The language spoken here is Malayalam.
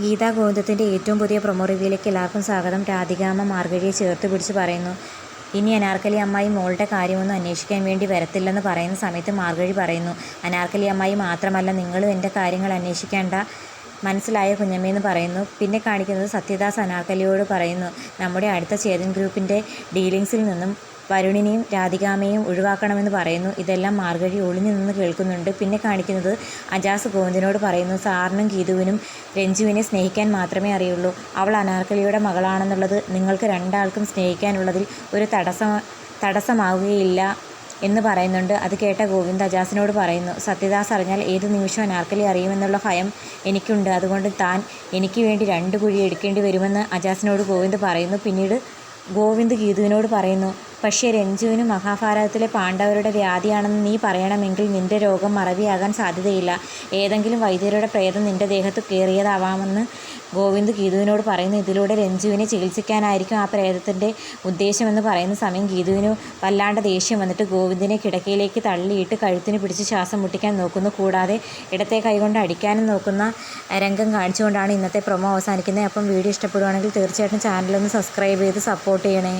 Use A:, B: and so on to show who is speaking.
A: ഗീതാ ഗോവിന്ദത്തിന്റെ ഏറ്റവും പുതിയ പ്രൊമോ റിവ്യൂയിലേക്ക് എല്ലാവർക്കും സ്വാഗതം. രാധികാമ്മ മാർഗഴിയെ ചേർത്ത് പിടിച്ച് പറയുന്നു ഇനി അനാർക്കലി അമ്മായി മോളുടെ കാര്യമൊന്നും അന്വേഷിക്കാൻ വേണ്ടി വരത്തില്ലെന്ന് പറയുന്ന സമയത്ത് മാർഗഴി പറയുന്നു അനാർക്കലി അമ്മായി മാത്രമല്ല നിങ്ങളും എന്റെ കാര്യങ്ങൾ അന്വേഷിക്കേണ്ട മനസ്സിലായ കുഞ്ഞമ്മയെന്ന് പറയുന്നു. പിന്നെ കാണിക്കുന്നത് സത്യദാസ് അനാർക്കലിയോട് പറയുന്നു നമ്മുടെ അടുത്ത ചേതൻ ഗ്രൂപ്പിന്റെ ഡീലിങ്സിൽ നിന്നും വരുണിനെയും രാധികാമയും ഒഴിവാക്കണമെന്ന് പറയുന്നു. ഇതെല്ലാം മാർഗഴി ഒളിഞ്ഞു നിന്ന് കേൾക്കുന്നുണ്ട്. പിന്നെ കാണിക്കുന്നത് അജാസ് ഗോവിന്ദനോട് പറയുന്നു സാറിനും ഗീതുവിനും രഞ്ജുവിനെ സ്നേഹിക്കാൻ മാത്രമേ അറിയുള്ളൂ. അവൾ അനാർക്കലിയുടെ മകളാണെന്നുള്ളത് നിങ്ങൾക്ക് രണ്ടാൾക്കും സ്നേഹിക്കാനുള്ളതിൽ ഒരു തടസ്സം തടസ്സമാവുകയില്ല എന്ന് പറയുന്നുണ്ട്. അത് കേട്ട ഗോവിന്ദ് അജാസിനോട് പറയുന്നു സത്യദാസ് അറിഞ്ഞാൽ ഏത് നിമിഷം അനാർക്കലി അറിയുമെന്നുള്ള ഭയം എനിക്കുണ്ട്. അതുകൊണ്ട് താൻ എനിക്ക് വേണ്ടി രണ്ട് കുഴി എടുക്കേണ്ടി വരുമെന്ന് അജാസിനോട് ഗോവിന്ദ് പറയുന്നു. പിന്നീട് ഗോവിന്ദ് ഗീതുവിനോട് പറയുന്നു പക്ഷേ രഞ്ജുവിന് മഹാഭാരതത്തിലെ പാണ്ഡവരുടെ വ്യാധിയാണെന്ന് നീ പറയണമെങ്കിൽ നിന്റെ രോഗം മറവിയാകാൻ സാധ്യതയില്ല. ഏതെങ്കിലും വൈദ്യരുടെ പ്രേതം നിന്റെ ദേഹത്ത് കയറിയതാവാമെന്ന് ഗോവിന്ദ് ഗീതുവിനോട് പറയുന്നു. ഇതിലൂടെ രഞ്ജുവിനെ ചികിത്സിക്കാനായിരിക്കും ആ പ്രേതത്തിന്റെ ഉദ്ദേശമെന്ന് പറയുന്ന സമയം ഗീതുവിന് വല്ലാണ്ട് ദേഷ്യം വന്നിട്ട് ഗോവിന്ദിനെ കിടക്കയിലേക്ക് തള്ളിയിട്ട് കഴുത്തിന് പിടിച്ച് ശ്വാസം മുട്ടിക്കാൻ നോക്കുന്നു. കൂടാതെ ഇടത്തെ കൈകൊണ്ട് അടിക്കാനും നോക്കുന്ന രംഗം കാണിച്ചുകൊണ്ടാണ് ഇന്നത്തെ പ്രൊമോ അവസാനിക്കുന്നത്. അപ്പം വീഡിയോ ഇഷ്ടപ്പെടുവാണെങ്കിൽ തീർച്ചയായിട്ടും ചാനലൊന്ന് സബ്സ്ക്രൈബ് ചെയ്ത് സപ്പോർട്ട് ചെയ്യണേ.